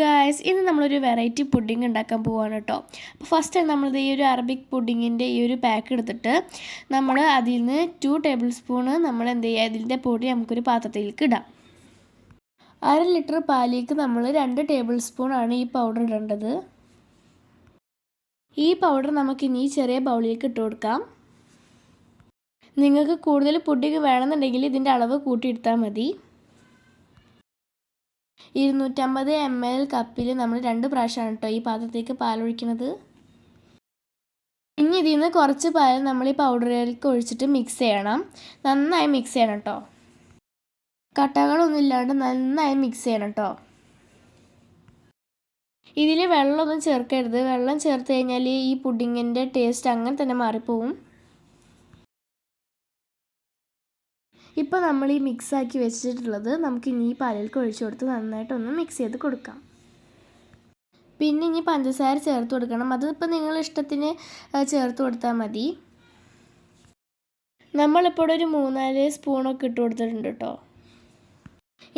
Guys ഇന്ന് നമ്മളൊരു variety pudding ഉണ്ടാക്കാൻ പോവാണ് കേട്ടോ അപ്പോൾ ഫസ്റ്റ് നമ്മൾ ഈ ഒരു അറബിക് പുഡിങ്ങിന്റെ ഈ ഒരു പാക്ക് എടുത്തിട്ട് നമ്മൾ അതിൽ നിന്ന് ടു ടേബിൾ സ്പൂണ് നമ്മൾ എന്ത് ചെയ്യുക ഇതിന്റെ പൊടി നമുക്കൊരു പാത്രത്തിലേക്ക് ഇടാം. അര ലിറ്റർ പാലിലേക്ക് നമ്മൾ രണ്ട് ടേബിൾ സ്പൂണാണ് ഈ പൗഡർ ഇടേണ്ടത്. ഈ പൗഡർ നമുക്ക് ഇനി ചെറിയ ബൗളിലേക്ക് ഇട്ട് കൊടുക്കാം. നിങ്ങൾക്ക് കൂടുതൽ പുഡിങ് വേണമെന്നുണ്ടെങ്കിൽ ഇതിന്റെ അളവ് കൂട്ടിയെടുത്താൽ മതി. ഇരുന്നൂറ്റമ്പത് എം എൽ കപ്പിൽ നമ്മൾ രണ്ട് പ്രാവശ്യമാണ് കേട്ടോ ഈ പാത്രത്തേക്ക് പാലൊഴിക്കുന്നത്. ഇനി ഇതിൽ നിന്ന് കുറച്ച് പാൽ നമ്മൾ ഈ പൗഡറിലേക്ക് ഒഴിച്ചിട്ട് മിക്സ് ചെയ്യണം. നന്നായി മിക്സ് ചെയ്യണം കേട്ടോ. കട്ടകളൊന്നും ഇല്ലാണ്ട് നന്നായി മിക്സ് ചെയ്യണം കേട്ടോ. ഇതിൽ വെള്ളമൊന്നും ചേർക്കരുത്. വെള്ളം ചേർത്ത് കഴിഞ്ഞാൽ ഈ പുഡിങ്ങിന്റെ ടേസ്റ്റ് അങ്ങനെ തന്നെ മാറിപ്പോവും. ഇപ്പോൾ നമ്മൾ ഈ മിക്സ് ആക്കി വെച്ചിട്ടുള്ളത് നമുക്ക് ഇനി ഈ പാലിലേക്ക് ഒഴിച്ചു കൊടുത്ത് നന്നായിട്ടൊന്ന് മിക്സ് ചെയ്ത് കൊടുക്കാം. പിന്നെ ഇനി പഞ്ചസാര ചേർത്ത് കൊടുക്കണം. അതിപ്പോൾ നിങ്ങൾ ഇഷ്ടത്തിന് ചേർത്ത് കൊടുത്താൽ മതി. നമ്മളിപ്പോൾ ഒരു മൂന്നാൽ സ്പൂണൊക്കെ ഇട്ട് കൊടുത്തിട്ടുണ്ട് കേട്ടോ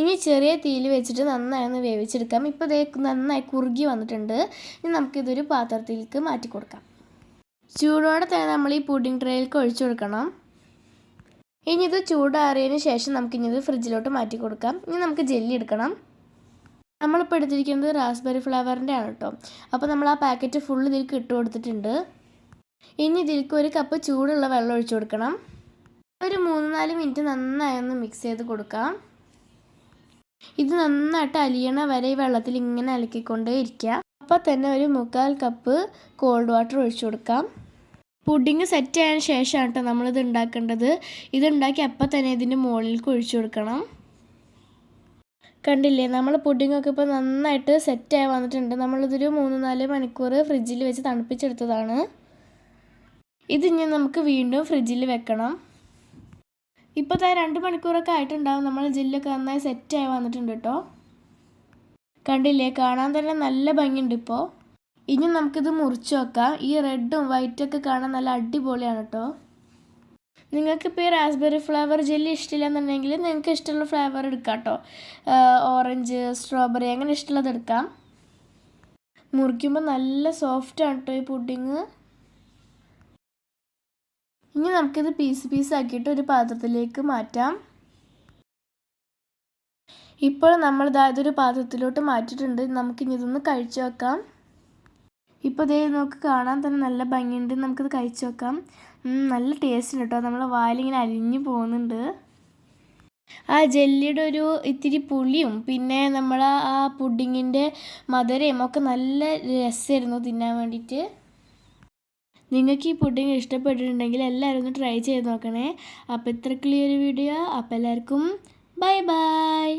ഇനി ചെറിയ തീയിൽ വെച്ചിട്ട് നന്നായി ഒന്ന് വേവിച്ചെടുക്കാം. ഇപ്പോൾ ഇതേ നന്നായി കുറുകി വന്നിട്ടുണ്ട്. ഇനി നമുക്കിതൊരു പാത്രത്തിലേക്ക് മാറ്റി കൊടുക്കാം. ചൂടോടെ തന്നെ നമ്മൾ ഈ പുഡിംഗ് ട്രേയിലേക്ക് ഒഴിച്ചു കൊടുക്കണം. ഇനി ഇത് ചൂടാറിയതിന് ശേഷം നമുക്ക് ഇനി ഇത് ഫ്രിഡ്ജിലോട്ട് മാറ്റി കൊടുക്കാം. ഇനി നമുക്ക് ജെല്ലി എടുക്കണം. നമ്മളിപ്പോൾ എടുത്തിരിക്കുന്നത് റാസ്ബെറി ഫ്ലേവറിന്റെ ആണ് കേട്ടോ അപ്പോൾ നമ്മൾ ആ പാക്കറ്റ് ഫുൾ ഇതിലേക്ക് ഇട്ട് കൊടുത്തിട്ടുണ്ട്. ഇനി ഇതിലേക്ക് ഒരു കപ്പ് ചൂടുള്ള വെള്ളം ഒഴിച്ചു കൊടുക്കണം. ഒരു മൂന്ന് നാല് മിനിറ്റ് നന്നായി ഒന്ന് മിക്സ് ചെയ്ത് കൊടുക്കാം. ഇത് നന്നായിട്ട് അലിയണ വരെ ഈ വെള്ളത്തിൽ ഇങ്ങനെ അലക്കിക്കൊണ്ടേ ഇരിക്കുക അപ്പോൾ തന്നെ ഒരു മുക്കാൽ കപ്പ് കോൾഡ് വാട്ടർ ഒഴിച്ചു കൊടുക്കാം. പുഡിങ് സെറ്റ് ചെയ്യാൻ ശേഷമാണ് കേട്ടോ നമ്മളിത് ഉണ്ടാക്കേണ്ടത്. ഇതുണ്ടാക്കി അപ്പം തന്നെ ഇതിന്റെ മുകളിലേക്ക് ഒഴിച്ചു കൊടുക്കണം. കണ്ടില്ലേ നമ്മൾ പുഡിങ്ങൊക്കെ ഇപ്പോൾ നന്നായിട്ട് സെറ്റ് സെറ്റായി വന്നിട്ടുണ്ട്. നമ്മളിതൊരു മൂന്ന് നാല് മണിക്കൂർ ഫ്രിഡ്ജിൽ വെച്ച് തണുപ്പിച്ചെടുത്തതാണ്. ഇത് ഇനി നമുക്ക് വീണ്ടും ഫ്രിഡ്ജിൽ വെക്കണം. ഇപ്പോൾ തന്നെ രണ്ട് മണിക്കൂറൊക്കെ ആയിട്ടുണ്ടാവും നമ്മൾ ജില്ലൊക്കെ നന്നായി സെറ്റായി വന്നിട്ടുണ്ട് കേട്ടോ കണ്ടില്ലേ കാണാൻ തന്നെ നല്ല ഭംഗിയുണ്ട് ഇപ്പോൾ ഇനി നമുക്കിത് മുറിച്ച് വെക്കാം. ഈ റെഡും വൈറ്റൊക്കെ കാണാൻ നല്ല അടിപൊളിയാണ് കേട്ടോ നിങ്ങൾക്കിപ്പോൾ ഈ റാസ്ബെറി ഫ്ലേവർ ജെല്ലി ഇഷ്ടമില്ലെന്നുണ്ടെങ്കിൽ നിങ്ങൾക്ക് ഇഷ്ടമുള്ള ഫ്ലേവർ എടുക്കാം കേട്ടോ ഓറഞ്ച് സ്ട്രോബെറി അങ്ങനെ ഇഷ്ടമുള്ളത് എടുക്കാം. മുറിക്കുമ്പോൾ നല്ല സോഫ്റ്റാണ് കേട്ടോ ഈ പുഡിങ് ഇനി നമുക്കിത് പീസ് പീസ് ആക്കിയിട്ട് ഒരു പാത്രത്തിലേക്ക് മാറ്റാം. ഇപ്പോൾ നമ്മൾ ഒരു പാത്രത്തിലോട്ട് മാറ്റിയിട്ടുണ്ട്. നമുക്കിനി ഇതൊന്ന് കഴിച്ചു വെക്കാം. ഇപ്പോൾ ദേ നമുക്ക് കാണാൻ തന്നെ നല്ല ഭംഗിയുണ്ട്. നമുക്കത് കഴിച്ചു നോക്കാം. നല്ല ടേസ്റ്റ് ഉണ്ട് കേട്ടോ നമ്മളെ വായിലിങ്ങനെ അലിഞ്ഞു പോകുന്നുണ്ട്. ആ ജെല്ലിയുടെ ഒരു ഇത്തിരി പുളിയും പിന്നെ നമ്മളെ ആ പുഡിങ്ങിന്റെ മധുരയും ഒക്കെ നല്ല രസമായിരുന്നു തിന്നാൻ വേണ്ടിയിട്ട്. നിങ്ങൾക്ക് ഈ പുഡിങ് ഇഷ്ടപ്പെട്ടിട്ടുണ്ടെങ്കിൽ എല്ലാവരും ഒന്ന് ട്രൈ ചെയ്ത് നോക്കണേ. അപ്പോൾ ഇത്രക്കുള്ള ഒരു വീഡിയോ അപ്പോൾ എല്ലാവർക്കും ബൈ ബൈ